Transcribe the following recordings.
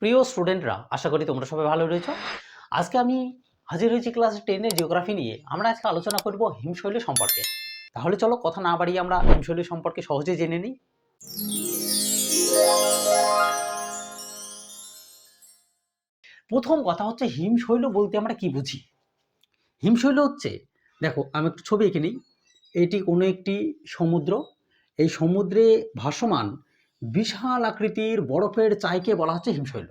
প্রিয় স্টুডেন্টরা, আশা করি তোমরা সবাই ভালো রয়েছো। আজকে আমি হাজির হয়েছি ক্লাস টেনের জিওগ্রাফি নিয়ে। আমরা আজকে আলোচনা করব হিমশৈলী সম্পর্কে। তাহলে চলো কথা না বাড়িয়ে আমরা হিমশৈলী সম্পর্কে সহজে জেনে নিই। প্রথম কথা হচ্ছে হিমশৈল বলতে আমরা কি বুঝি? হিমশৈল হচ্ছে, দেখো, আমি একটু ছবি এঁকে নিই। এটি কোনো একটি সমুদ্র। এই সমুদ্রে ভাসমান বিশাল আকৃতির বরফের চাইকে বলা হচ্ছে হিমশৈল।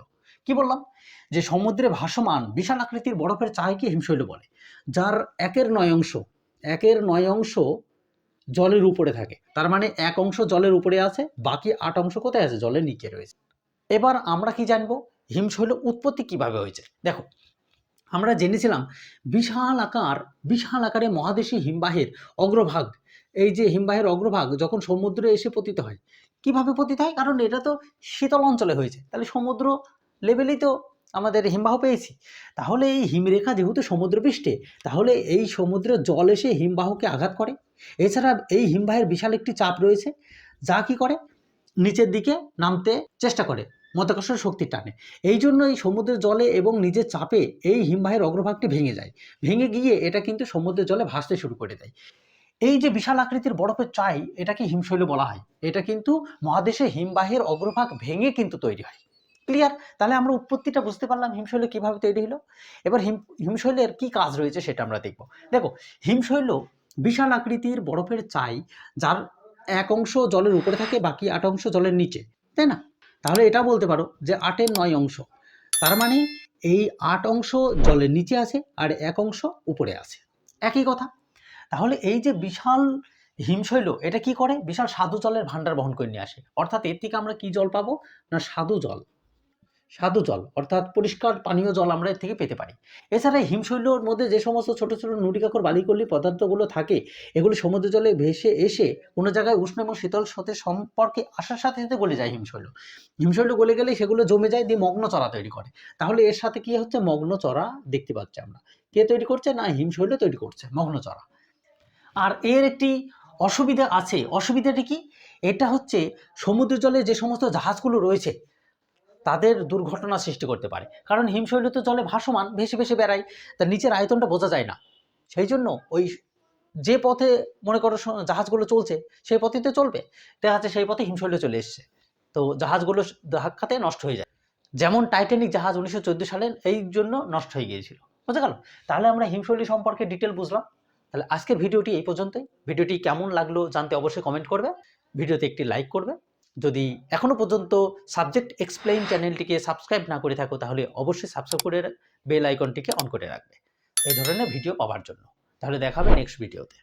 কি বললাম? যে সমুদ্রে ভাসমান বিশাল আকৃতির বরফের চাইকে হিমশৈল বলে, যার একের নয় অংশ, একের নয় অংশ জলের উপরে থাকে। তার মানে এক অংশ জলের উপরে আছে, বাকি আট অংশ কোথায় আছে? জলের নিচে রয়েছে। এবার আমরা কি জানব? হিমশৈল উৎপত্তি কীভাবে হয়েছে? দেখো, আমরা জেনেছিলাম বিশাল আকার, বিশাল আকারে মহাদেশী হিমবাহের অগ্রভাগ এই যে হিমবাহের অগ্রভাগ যখন সমুদ্রে এসে পতিত হয়, কীভাবে পতিত হয়? কারণ এটা তো শীতল অঞ্চলে হয়েছে। তাহলে সমুদ্র লেভেলেই তো আমাদের হিমবাহ পেয়েছি। তাহলে এই হিমরেখা যেহেতু সমুদ্রপৃষ্ঠে, তাহলে এই সমুদ্রের জল এসে হিমবাহকে আঘাত করে। এছাড়া এই হিমবাহের বিশাল একটি চাপ রয়েছে, যা কি করে? নিচের দিকে নামতে চেষ্টা করে, মতাকর্ষণ শক্তির টানে। এই জন্য এই সমুদ্রের জলে এবং নিজের চাপে এই হিমবাহের অগ্রভাগটি ভেঙে যায়। ভেঙে গিয়ে এটা কিন্তু সমুদ্রের জলে ভাসতে শুরু করে দেয়। এই যে বিশাল আকৃতির বরফের চাই, এটাকে হিমশৈল বলা হয়। এটা কিন্তু মহাদেশে হিমবাহের অগ্রভাগ ভেঙে কিন্তু তৈরি হয়। ক্লিয়ার তাহলে আমরা উৎপত্তিটা বুঝতে পারলাম হিমশৈল কীভাবে তৈরি হলো। এবার হিম, হিমশৈলের কি কাজ রয়েছে সেটা আমরা দেখব। দেখো, হিমশৈল বিশাল আকৃতির বরফের চাই, যার এক অংশ জলের উপরে থাকে, বাকি আট অংশ জলের নিচে, তাই না? তাহলে এটা বলতে পারো যে আটের নয় অংশ। তার মানে এই আট অংশ জলের নিচে আছে আর এক অংশ উপরে আছে। একই কথা। তাহলে এই যে বিশাল হিমশৈল, এটা কি করে? বিশাল সাধু জলের ভান্ডার বহন করে নিয়ে আসে। অর্থাৎ এর থেকে আমরা কি জল পাবো? না সাধু জল। সাধু জল, অর্থাৎ পরিষ্কার পানীয় জল আমরা এর থেকে পেতে পারি। এছাড়া হিমশৈলর মধ্যে যে সমস্ত ছোট ছোট নুড়িকাকর বালিকল্লি পদার্থগুলো থাকে, এগুলো সমুদ্র জলে ভেসে এসে কোনো জায়গায় উষ্ণ এবং শীতল সাথে সম্পর্কে আসার সাথে সাথে গলে যায় হিমশৈল। হিমশৈল গলে গেলে সেগুলো জমে যায়, দিয়ে মগ্ন চড়া তৈরি করে। তাহলে এর সাথে কি হচ্ছে? মগ্ন চড়া দেখতে পাচ্ছি আমরা। কে তৈরি করছে? না হিমশৈল তৈরি করছে, মগ্ন চড়া। আর এর একটি অসুবিধা আছে। অসুবিধাটি কি? এটা হচ্ছে সমুদ্র জলে যে সমস্ত জাহাজগুলো রয়েছে, তাদের দুর্ঘটনা সৃষ্টি করতে পারে। কারণ হিমশৈল তো জলে ভাসমান, ভেসে ভেসে বেড়ায় তার নিচের আয়তনটা বোঝা যায় না। সেই জন্য ওই যে পথে মনে করো জাহাজগুলো চলছে, সেই পথে তো চলবে। দেখা যাচ্ছে সেই পথে হিমশৈল চলে এসছে। তো জাহাজগুলো ধাক্কাতে নষ্ট হয়ে যায়। যেমন টাইটানিক জাহাজ উনিশশো চোদ্দ সালে এই জন্য নষ্ট হয়ে গিয়েছিল। বুঝতে গেল তাহলে আমরা হিমশৈলী সম্পর্কে ডিটেল বুঝলাম। তাহলে আজকের ভিডিওটি এই পর্যন্তই। ভিডিওটি কেমন লাগল জানতে অবশ্যই কমেন্ট করবে। ভিডিওতে একটি লাইক করবে। যদি এখনও পর্যন্ত সাবজেক্ট এক্সপ্লেইন চ্যানেলটিকে সাবস্ক্রাইব না করে থাকো, তাহলে অবশ্যই সাবস্ক্রাইব করে বেল আইকনটিকে অন করে রাখবে। এই ধরনের ভিডিও পাওয়ার জন্য। তাহলে দেখাবে নেক্সট ভিডিওতে